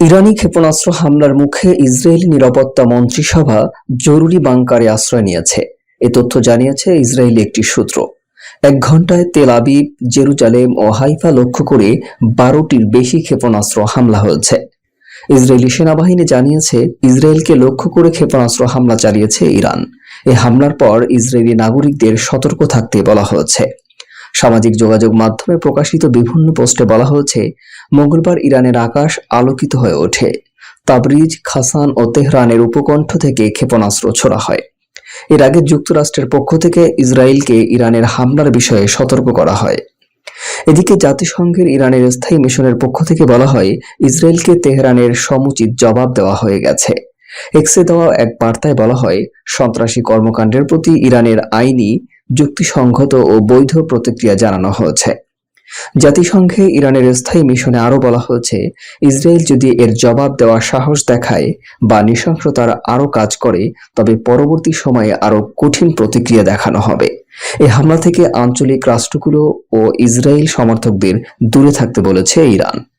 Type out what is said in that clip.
ইরানি ক্ষেপণাস্ত্র হামলার মুখে ইসরায়েলি নিরাপত্তা মন্ত্রিসভা জরুরি বাংকারে আশ্রয় নিয়েছে। এ তথ্য জানিয়েছে ইসরায়েলি একটি সূত্র। এক ঘন্টায় তেল আবিব, জেরুজালেম ও হাইফা লক্ষ্য করে বারোটির বেশি ক্ষেপণাস্ত্র হামলা হয়েছে। ইসরায়েলি সেনাবাহিনী জানিয়েছে ইসরায়েলকে লক্ষ্য করে ক্ষেপণাস্ত্র হামলা চালিয়েছে ইরান। এ হামলার পর ইসরায়েলি নাগরিকদের সতর্ক থাকতে বলা হয়েছে। সামাজিক যোগাযোগ মাধ্যমে প্রকাশিত বিভিন্ন পোস্টে বলা হয়েছে, মঙ্গলবার ইরানের আকাশ আলোকিত হয়ে ওঠে। তাবরিজ, খাসান ও তেহরানের উপকণ্ঠ থেকে ক্ষেপণাস্ত্র ছোড়া হয়। এর আগে যুক্তরাষ্ট্রের পক্ষ থেকে ইসরায়েলকে ইরানের হামলার বিষয়ে সতর্ক করা হয়। এদিকে জাতিসংঘের ইরানের স্থায়ী মিশনের পক্ষ থেকে বলা হয়, ইসরায়েলকে তেহরানের সমুচিত জবাব দেওয়া হয়ে গেছে। এক্সে দেওয়া এক বার্তায় বলা হয়, সন্ত্রাসী কর্মকাণ্ডের প্রতি ইরানের আইনি যুক্তিসঙ্গত ও বৈধ প্রতিক্রিয়া জানানো হয়েছে। জাতিসংঘে ইরানের স্থায়ী মিশনে আরও বলা হয়েছে, ইসরায়েল যদি এর জবাব দেওয়ার সাহস দেখায় বা নৃশংসতার আরও কাজ করে, তবে পরবর্তী সময়ে আরও কঠিন প্রতিক্রিয়া দেখানো হবে। এ হামলা থেকে আঞ্চলিক রাষ্ট্রগুলো ও ইসরায়েল সমর্থকদের দূরে থাকতে বলেছে ইরান।